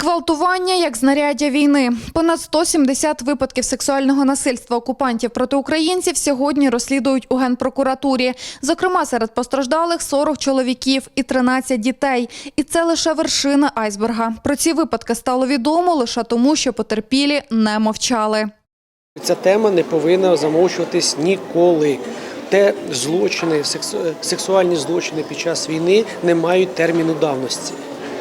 Зґвалтування як знаряддя війни. Понад 170 випадків сексуального насильства окупантів проти українців сьогодні розслідують у Генпрокуратурі. Зокрема, серед постраждалих 40 чоловіків і 13 дітей. І це лише вершина айсберга. Про ці випадки стало відомо лише тому, що потерпілі не мовчали. Ця тема не повинна замовчуватись ніколи. Те злочини, сексу- сексуальні злочини під час війни не мають терміну давності.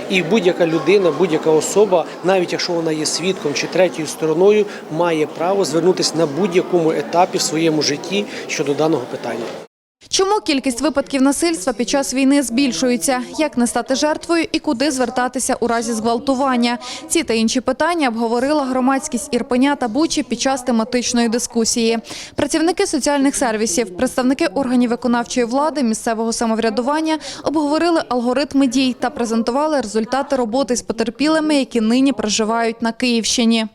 І будь-яка людина, будь-яка особа, навіть якщо вона є свідком чи третьою стороною, має право звернутися на будь-якому етапі в своєму житті щодо даного питання. Чому кількість випадків насильства під час війни збільшується? Як не стати жертвою і куди звертатися у разі зґвалтування? Ці та інші питання обговорила громадськість Ірпеня та Бучі під час тематичної дискусії. Працівники соціальних сервісів, представники органів виконавчої влади, місцевого самоврядування обговорили алгоритми дій та презентували результати роботи з потерпілими, які нині проживають на Київщині.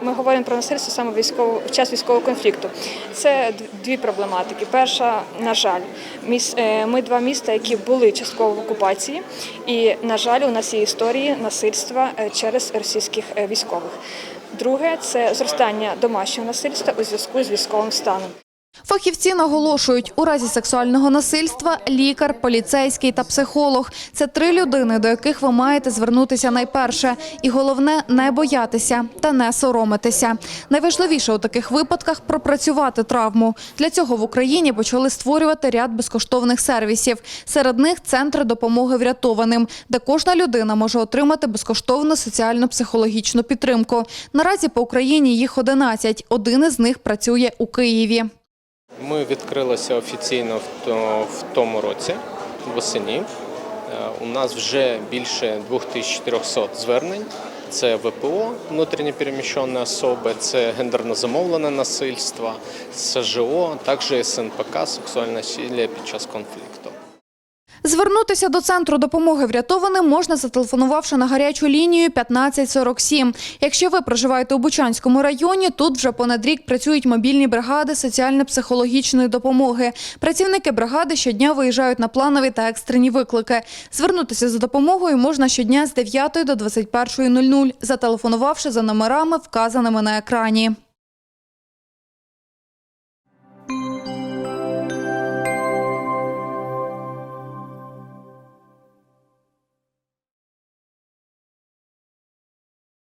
Ми говоримо про насильство саме військово в час військового конфлікту. Це дві проблематики. Перша, на жаль, е, ми два міста, які були частково в окупації, і на жаль, у нас є історії насильства е, через російських е, військових. Друге це зростання домашнього насильства у зв'язку з військовим станом. Фахівці наголошують, у разі сексуального насильства лікар, поліцейський та психолог – це три людини, до яких ви маєте звернутися найперше. І головне – не боятися та не соромитися. Найважливіше у таких випадках – пропрацювати травму. Для цього в Україні почали створювати ряд безкоштовних сервісів. Серед них – центри допомоги врятованим, де кожна людина може отримати безкоштовну соціально-психологічну підтримку. Наразі по Україні їх 11. Один із них працює у Києві. Ми відкрилися офіційно в тому році, восені. Е, У нас вже більше 2400 звернень. Це ВПО, внутрішньо переміщені особи, це гендерно замовлене насильство, СЖО, також СНПК, сексуальне насилля під час конфлікту. Звернутися до центру допомоги врятованим можна, зателефонувавши на гарячу лінію 1547. Якщо ви проживаєте у Бучанському районі, тут вже понад рік працюють мобільні бригади соціально-психологічної допомоги. Працівники бригади щодня виїжджають на планові та екстрені виклики. Звернутися за допомогою можна щодня з 9 до 21.00, зателефонувавши за номерами, вказаними на екрані.